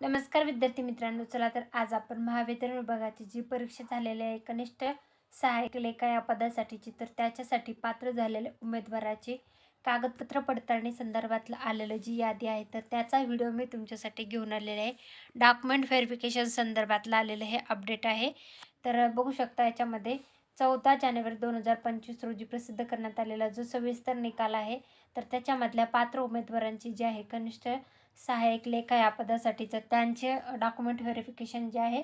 नमस्कार विद्यार्थी मित्रांनो चला तर आज आपण महावितरण विभागाची जी परीक्षा झालेली आहे कनिष्ठ सहाय्यक लेखा या पदासाठीची तर त्याच्यासाठी पात्र झालेल्या उमेदवाराची कागदपत्र पडताळणी संदर्भातलं आलेलं जी यादी आहे तर त्याचा व्हिडिओ मी तुमच्यासाठी घेऊन आलेला आहे. डॉक्युमेंट व्हेरिफिकेशन संदर्भातलं आलेलं हे अपडेट आहे. तर बघू शकता याच्यामध्ये चौदा जानेवारी दोन हजार पंचवीस रोजी प्रसिद्ध करण्यात आलेला जो सविस्तर निकाल आहे तर त्याच्यामधल्या पात्र उमेदवारांची जी आहे कनिष्ठ सहाय्यक लेखा या पदासाठीचं त्यांचे डॉक्युमेंट व्हेरिफिकेशन जे आहे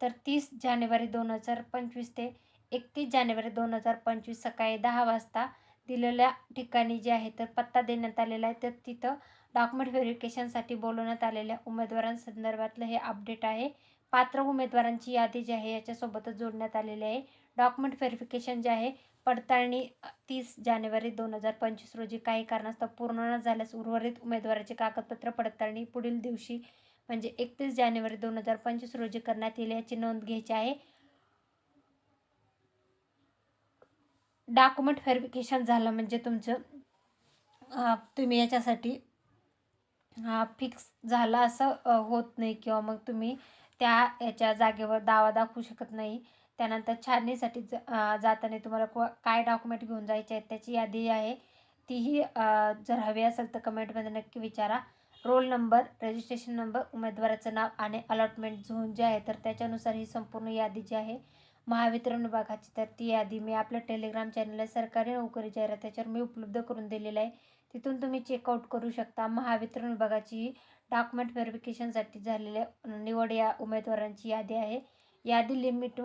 तर तीस जानेवारी दोन हजार पंचवीस ते एकतीस जानेवारी दोन हजार पंचवीस सकाळी दहा वाजता दिलेल्या ठिकाणी जे आहे तर पत्ता देण्यात आलेला आहे. तर तिथं डॉक्युमेंट व्हेरिफिकेशनसाठी बोलवण्यात आलेल्या उमेदवारांसंदर्भातलं हे अपडेट आहे. पात्र उमेदवारांची यादी जी आहे याच्यासोबतच जोडण्यात आलेली आहे. डॉक्युमेंट व्हेरिफिकेशन जे आहे पडताळणी तीस जानेवारी दोन हजार पंचवीस रोजी काही कारणास्तव पूर्ण न झाल्यास उर्वरित उमेदवाराचे कागदपत्र पडताळणी पुढील दिवशी म्हणजे एकतीस जानेवारी दोन हजार पंचवीस रोजी करण्यात येईल याची नोंद घ्यायची आहे. डॉक्युमेंट व्हेरिफिकेशन झालं म्हणजे तुमचं तुम्ही याच्यासाठी फिक्स झालं असं होत नाही किंवा मग तुम्ही त्या याच्या जागेवर दावा दाखवू शकत नाही. त्यानंतर छाननीसाठी ज जाताना तुम्हाला को काय डॉक्युमेंट घेऊन जायचे आहेत त्याची यादी आहे. तीही जर हवी असेल तर कमेंटमध्ये नक्की विचारा. रोल नंबर रजिस्ट्रेशन नंबर उमेदवाराचं नाव आणि अलॉटमेंट झोन जे आहे तर त्याच्यानुसार ही संपूर्ण यादी जी आहे महावितरण विभागाची तर ती यादी मी आपल्या टेलिग्राम चॅनलला सरकारी नोकरी जाहिरात त्याच्यावर मी उपलब्ध करून दिलेलं आहे. तिथून तुम्ही चेकआउट करू शकता. महावितरण विभागाची डॉक्युमेंट व्हेरिफिकेशनसाठी झालेल्या निवड या उमेदवारांची यादी आहे. यादी लिमिट